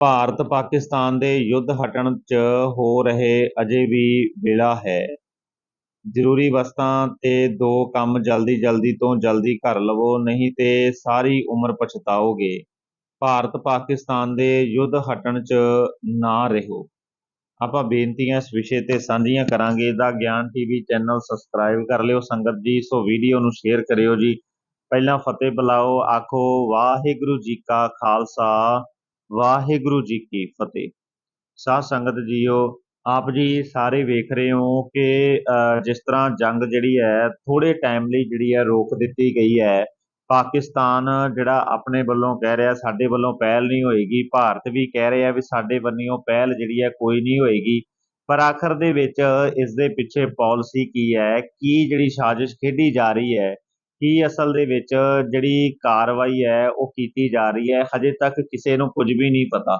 ਭਾਰਤ ਪਾਕਿਸਤਾਨ ਦੇ ਯੁੱਧ ਹਟਣ 'ਚ ਹੋ ਰਹੇ ਅਜੇ ਵੀ ਵੇਲਾ ਹੈ। ਜ਼ਰੂਰੀ ਵਸਤਾਂ ਤੇ ਦੋ ਕੰਮ ਜਲਦੀ ਜਲਦੀ ਤੋਂ ਜਲਦੀ ਕਰ ਲਵੋ, ਨਹੀਂ ਤੇ ਸਾਰੀ ਉਮਰ ਪਛਤਾਓਗੇ। ਭਾਰਤ ਪਾਕਿਸਤਾਨ ਦੇ ਯੁੱਧ ਹਟਣ 'ਚ ਨਾ ਰਹੋ। ਆਪਾਂ ਬੇਨਤੀਆਂ ਇਸ ਵਿਸ਼ੇ ਤੇ ਸਾਂਝੀਆਂ ਕਰਾਂਗੇ। ਦਾ ਗਿਆਨ ਟੀਵੀ ਚੈਨਲ ਸਬਸਕ੍ਰਾਈਬ ਕਰ ਲਿਓ। ਸੰਗਤ ਜੀ, ਸੋ ਵੀਡੀਓ ਨੂੰ ਸ਼ੇਅਰ ਕਰਿਓ ਜੀ। ਪਹਿਲਾਂ ਫਤਿਹ ਬੁਲਾਓ। ਆਖੋ, ਵਾਹਿਗੁਰੂ ਜੀ ਕਾ ਖਾਲਸਾ। ਵਾਹਿਗੁਰੂ ਜੀ ਕੀ ਫਤਿਹ। ਸਾਧ ਸੰਗਤ ਜੀਓ, ਆਪ ਜੀ ਸਾਰੇ ਵੇਖ ਰਹੇ ਹੋ ਕਿ ਜਿਸ ਤਰ੍ਹਾਂ ਜੰਗ ਜਿਹੜੀ ਹੈ ਥੋੜੇ ਟਾਈਮ ਲਈ ਜਿਹੜੀ ਹੈ ਰੋਕ ਦਿੱਤੀ ਗਈ ਹੈ। ਪਾਕਿਸਤਾਨ ਜਿਹੜਾ ਆਪਣੇ ਵੱਲੋਂ ਕਹਿ ਰਿਹਾ, ਸਾਡੇ ਵੱਲੋਂ ਪਹਿਲ ਨਹੀਂ ਹੋਏਗੀ। ਭਾਰਤ ਵੀ ਕਹਿ ਰਿਹਾ ਵੀ ਸਾਡੇ ਵੱਲੋਂ ਪਹਿਲ ਜਿਹੜੀ ਹੈ ਕੋਈ ਨਹੀਂ ਹੋਏਗੀ। ਪਰ ਆਖਰ ਦੇ ਵਿੱਚ ਇਸ ਦੇ ਪਿੱਛੇ ਪਾਲਿਸੀ ਕੀ ਹੈ? ਕੀ ਜਿਹੜੀ ਸਾਜ਼ਿਸ਼ ਖੇਡੀ ਜਾ ਰਹੀ ਹੈ? ਕੀ ਅਸਲ ਦੇ ਵਿੱਚ ਜਿਹੜੀ ਕਾਰਵਾਈ ਹੈ, ਉਹ ਕੀਤੀ ਜਾ ਰਹੀ ਹੈ? ਹਜੇ ਤੱਕ ਕਿਸੇ ਨੂੰ ਕੁਝ ਵੀ ਨਹੀਂ ਪਤਾ।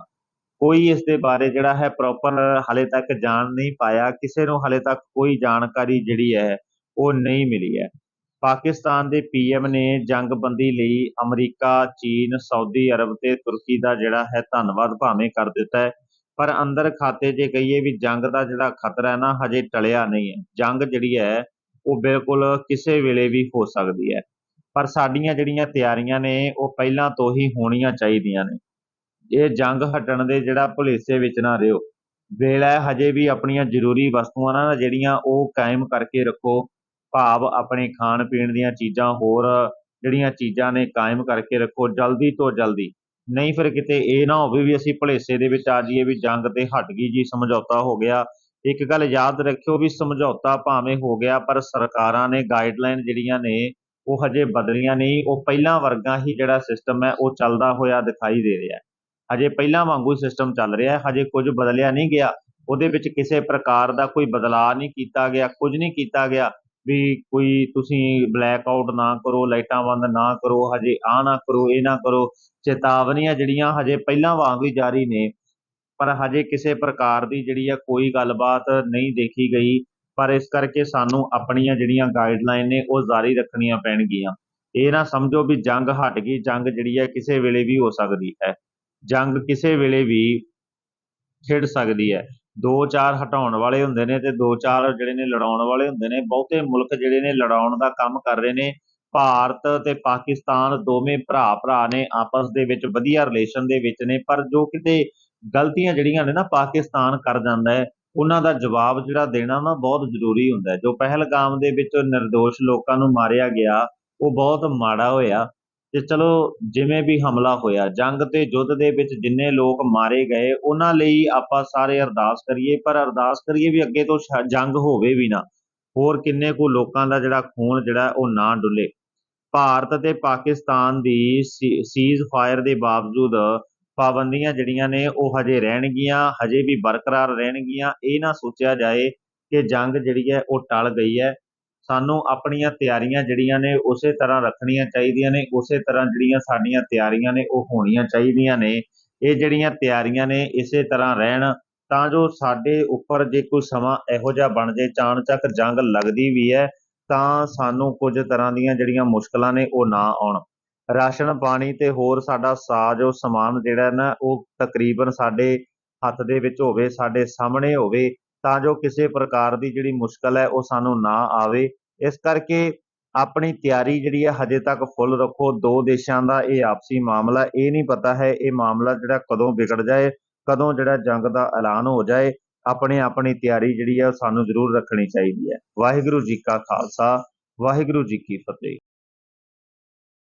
ਕੋਈ ਇਸ ਦੇ ਬਾਰੇ ਜਿਹੜਾ ਹੈ ਪ੍ਰੋਪਰ ਹਲੇ ਤੱਕ ਜਾਣ ਨਹੀਂ ਪਾਇਆ। ਕਿਸੇ ਨੂੰ ਹਲੇ ਤੱਕ ਕੋਈ ਜਾਣਕਾਰੀ ਜਿਹੜੀ ਹੈ, ਉਹ ਨਹੀਂ ਮਿਲੀ ਹੈ। ਪਾਕਿਸਤਾਨ ਦੇ ਪੀਐਮ ਨੇ ਜੰਗਬੰਦੀ ਲਈ ਅਮਰੀਕਾ, ਚੀਨ, ਸਾਊਦੀ ਅਰਬ ਤੇ ਤੁਰਕੀ ਦਾ ਜਿਹੜਾ ਹੈ ਧੰਨਵਾਦ ਭਾਵੇਂ ਕਰ ਦਿੱਤਾ ਹੈ। ਪਰ ਅੰਦਰ ਖਾਤੇ ਜੇ ਕਹੀਏ ਵੀ ਜੰਗ ਦਾ ਜਿਹੜਾ ਖਤਰਾ ਹੈ ਨਾ, ਹਜੇ ਟਲਿਆ ਨਹੀਂ ਹੈ। ਜੰਗ ਜਿਹੜੀ ਹੈ ਉਹ ਬਿਲਕੁਲ ਕਿਸੇ ਵੇਲੇ ਵੀ ਹੋ ਸਕਦੀ ਹੈ। ਪਰ ਸਾਡੀਆਂ ਜਿਹੜੀਆਂ ਤਿਆਰੀਆਂ ਨੇ, ਉਹ ਪਹਿਲਾਂ ਤੋਂ ਹੀ ਹੋਣੀਆਂ ਚਾਹੀਦੀਆਂ ਨੇ। ਇਹ ਜੰਗ ਹਟਣ ਦੇ ਜਿਹੜਾ ਭੁਲੇਸੇ ਵਿੱਚ ਨਾ ਰਿਓ ਵੇਲਾ ਹਜੇ ਵੀ ਆਪਣੀਆਂ ਜ਼ਰੂਰੀ ਵਸਤੂਆਂ ਨਾ ਜਿਹੜੀਆਂ ਉਹ ਕਾਇਮ ਕਰਕੇ ਰੱਖੋ। ਭਾਵ ਆਪਣੇ ਖਾਣ ਪੀਣ ਦੀਆਂ ਚੀਜ਼ਾਂ ਹੋਰ ਜਿਹੜੀਆਂ ਚੀਜ਼ਾਂ ਨੇ ਕਾਇਮ ਕਰਕੇ ਰੱਖੋ, ਜਲਦੀ ਤੋਂ ਜਲਦੀ। ਨਹੀਂ ਫਿਰ ਕਿਤੇ ਇਹ ਨਾ ਹੋਵੇ ਵੀ ਅਸੀਂ ਭਲੇਸੇ ਦੇ ਵਿੱਚ ਆ ਜਾਈਏ ਵੀ ਜੰਗ ਤੇ ਹਟ ਗਈ ਜੀ, ਸਮਝੌਤਾ ਹੋ ਗਿਆ। ਇੱਕ ਗੱਲ ਯਾਦ ਰੱਖਿਓ ਵੀ ਸਮਝੌਤਾ ਭਾਵੇਂ ਹੋ ਗਿਆ, ਪਰ ਸਰਕਾਰਾਂ ਨੇ ਗਾਈਡਲਾਈਨ ਜਿਹੜੀਆਂ ਨੇ, ਉਹ ਹਜੇ ਬਦਲੀਆਂ ਨਹੀਂ। ਉਹ ਪਹਿਲਾਂ ਵਰਗਾ ਹੀ ਜਿਹੜਾ ਸਿਸਟਮ ਹੈ, ਉਹ ਚੱਲਦਾ ਹੋਇਆ ਦਿਖਾਈ ਦੇ ਰਿਹਾ ਹਜੇ ਪਹਿਲਾਂ ਵਾਂਗੂ ਸਿਸਟਮ ਚੱਲ ਰਿਹਾ ਹੈ, ਹਜੇ ਕੁਝ ਬਦਲਿਆ ਨਹੀਂ ਗਿਆ। ਉਹਦੇ ਵਿੱਚ ਕਿਸੇ ਪ੍ਰਕਾਰ ਦਾ ਕੋਈ ਬਦਲਾਅ ਨਹੀਂ ਕੀਤਾ ਗਿਆ, ਕੁਝ ਨਹੀਂ ਕੀਤਾ ਗਿਆ ਵੀ ਕੋਈ ਤੁਸੀਂ ਬਲੈਕ ਆਊਟ ਨਾ ਕਰੋ, ਲਾਈਟਾਂ ਬੰਦ ਨਾ ਕਰੋ, ਹਜੇ ਆ ਨਾ ਕਰੋ, ਇਹ ਨਾ ਕਰੋ। ਚੇਤਾਵਨੀਆਂ ਜਿਹੜੀਆਂ ਹਜੇ ਪਹਿਲਾਂ ਵਾਂਗ ਹੀ ਜਾਰੀ ਨੇ ਪਰ ਹਜੇ ਕਿਸੇ ਪ੍ਰਕਾਰ ਦੀ ਜਿਹੜੀ ਆ ਕੋਈ ਗੱਲਬਾਤ ਨਹੀਂ ਦੇਖੀ ਗਈ। ਪਰ ਇਸ ਕਰਕੇ ਸਾਨੂੰ ਆਪਣੀਆਂ ਜਿਹੜੀਆਂ ਗਾਈਡਲਾਈਨ ਨੇ ਉਹ ਜਾਰੀ ਰੱਖਣੀਆਂ ਪੈਣਗੀਆਂ। ਇਹ ਨਾ ਸਮਝੋ ਵੀ ਜੰਗ ਹਟ ਗਈ, ਜੰਗ ਜਿਹੜੀ ਹੈ ਕਿਸੇ ਵੇਲੇ ਵੀ ਹੋ ਸਕਦੀ ਹੈ। ਜੰਗ ਕਿਸੇ ਵੇਲੇ ਵੀ ਛਿੜ ਸਕਦੀ ਹੈ। ਦੋ ਚਾਰ ਹਟਾਉਣ ਵਾਲੇ ਹੁੰਦੇ ਨੇ ਤੇ ਦੋ ਚਾਰ ਜਿਹੜੇ ਨੇ ਲੜਾਉਣ ਵਾਲੇ ਹੁੰਦੇ ਨੇ, ਬਹੁਤੇ ਮੁਲਕ ਜਿਹੜੇ ਨੇ ਲੜਾਉਣ ਦਾ ਕੰਮ ਕਰ ਰਹੇ ਨੇ। ਭਾਰਤ ਤੇ ਪਾਕਿਸਤਾਨ ਦੋਵੇਂ ਭਰਾ ਭਰਾ ਨੇ, ਆਪਸ ਦੇ ਵਿੱਚ ਵਧੀਆ ਰਿਲੇਸ਼ਨ ਦੇ ਵਿੱਚ ਨੇ, ਪਰ ਜੋ ਕਿਤੇ ਗਲਤੀਆਂ ਜਿਹੜੀਆਂ ਨੇ ਨਾ ਪਾਕਿਸਤਾਨ ਕਰ ਜਾਂਦਾ ਹੈ, ਉਹਨਾਂ ਦਾ ਜਵਾਬ ਜਿਹੜਾ ਦੇਣਾ ਨਾ ਬਹੁਤ ਜ਼ਰੂਰੀ ਹੁੰਦਾ ਜੋ ਪਹਿਲਗਾਮ ਦੇ ਵਿੱਚ નિર્ਦੋਸ਼ ਲੋਕਾਂ ਨੂੰ ਮਾਰਿਆ ਗਿਆ, ਉਹ ਬਹੁਤ ਮਾੜਾ ਹੋਇਆ ਤੇ ਚਲੋ ਜਿਵੇਂ ਵੀ ਹਮਲਾ ਹੋਇਆ, ਜੰਗ ਤੇ ਯੁੱਧ ਦੇ ਵਿੱਚ ਜਿੰਨੇ ਲੋਕ ਮਾਰੇ ਗਏ, ਉਹਨਾਂ ਲਈ ਆਪਾਂ ਸਾਰੇ ਅਰਦਾਸ ਕਰੀਏ, ਪਰ ਅਰਦਾਸ ਕਰੀਏ ਵੀ ਅੱਗੇ ਤੋਂ ਸ਼ਾ- ਜੰਗ ਹੋਵੇ ਵੀ ਨਾ। ਹੋਰ ਕਿੰਨੇ ਕੁ ਲੋਕਾਂ ਦਾ ਜਿਹੜਾ ਖੂਨ ਜਿਹੜਾ ਉਹ ਨਾ ਡੁੱਲੇ। ਭਾਰਤ ਤੇ ਪਾਕਿਸਤਾਨ ਦੀ ਸੀਜ਼ ਫਾਇਰ ਦੇ ਬਾਵਜੂਦ ਪਾਬੰਦੀਆਂ ਜਿਹੜੀਆਂ ਨੇ ਉਹ ਹਜੇ ਰਹਿਣਗੀਆਂ, ਹਜੇ ਵੀ ਬਰਕਰਾਰ ਰਹਿਣਗੀਆਂ। ਇਹ ਨਾ ਸੋਚਿਆ ਜਾਏ ਕਿ ਜੰਗ ਜਿਹੜੀ ਹੈ ਉਹ ਟਲ ਗਈ ਹੈ। ਸਾਨੂੰ ਆਪਣੀਆਂ ਤਿਆਰੀਆਂ ਜਿਹੜੀਆਂ ਨੇ ਉਸੇ ਤਰ੍ਹਾਂ ਰੱਖਣੀਆਂ ਚਾਹੀਦੀਆਂ ਨੇ, ਉਸੇ ਤਰ੍ਹਾਂ ਜਿਹੜੀਆਂ ਸਾਡੀਆਂ ਤਿਆਰੀਆਂ ਨੇ ਉਹ ਹੋਣੀਆਂ ਚਾਹੀਦੀਆਂ ਨੇ। ਇਹ ਜਿਹੜੀਆਂ ਤਿਆਰੀਆਂ ਨੇ ਇਸੇ ਤਰ੍ਹਾਂ ਰਹਿਣ, ਤਾਂ ਜੋ ਸਾਡੇ ਉੱਪਰ ਜੇ ਕੋਈ ਸਮਾਂ ਇਹੋ ਜਿਹਾ ਬਣ ਜੇ ਚਾਣਚੱਕ ਜੰਗ ਲੱਗਦੀ ਵੀ ਹੈ, ਤਾਂ ਸਾਨੂੰ ਕੁਝ ਤਰ੍ਹਾਂ ਦੀਆਂ ਜਿਹੜੀਆਂ ਮੁਸ਼ਕਲਾਂ ਨੇ ਉਹ ਨਾ ਆਉਣ। ਰਾਸ਼ਨ, ਪਾਣੀ ਤੇ ਹੋਰ ਸਾਡਾ ਸਾਜੋ ਸਮਾਨ ਜਿਹੜਾ ਨਾ, ਉਹ ਤਕਰੀਬਨ ਸਾਡੇ ਹੱਥ ਦੇ ਵਿੱਚ ਹੋਵੇ, ਸਾਡੇ ਸਾਹਮਣੇ ਹੋਵੇ, ਤਾਂ ਜੋ ਕਿਸੇ ਪ੍ਰਕਾਰ ਦੀ ਜਿਹੜੀ ਮੁਸ਼ਕਲ ਹੈ, ਉਹ ਸਾਨੂੰ ਨਾ ਆਵੇ। ਇਸ ਕਰਕੇ ਆਪਣੀ ਤਿਆਰੀ ਜਿਹੜੀ ਹੈ, ਹਜੇ ਤੱਕ ਫੁੱਲ ਰੱਖੋ। ਦੋ ਦੇਸ਼ਾਂ ਦਾ ਇਹ ਆਪਸੀ ਮਾਮਲਾ, ਇਹ ਨਹੀਂ ਪਤਾ ਹੈ, ਇਹ ਮਾਮਲਾ ਜਿਹੜਾ ਕਦੋਂ ਵਿਗੜ ਜਾਏ, ਕਦੋਂ ਜਿਹੜਾ ਜੰਗ ਦਾ ਐਲਾਨ ਹੋ ਜਾਏ, ਆਪਣੇ ਆਪਣੀ ਤਿਆਰੀ ਜਿਹੜੀ ਹੈ, ਉਹ ਸਾਨੂੰ ਜ਼ਰੂਰ ਰੱਖਣੀ ਚਾਹੀਦੀ ਹੈ। ਵਾਹਿਗੁਰੂ ਜੀ ਕਾ ਖਾਲਸਾ, ਵਾਹਿਗੁਰੂ ਜੀ ਕੀ ਫਤਿਹ।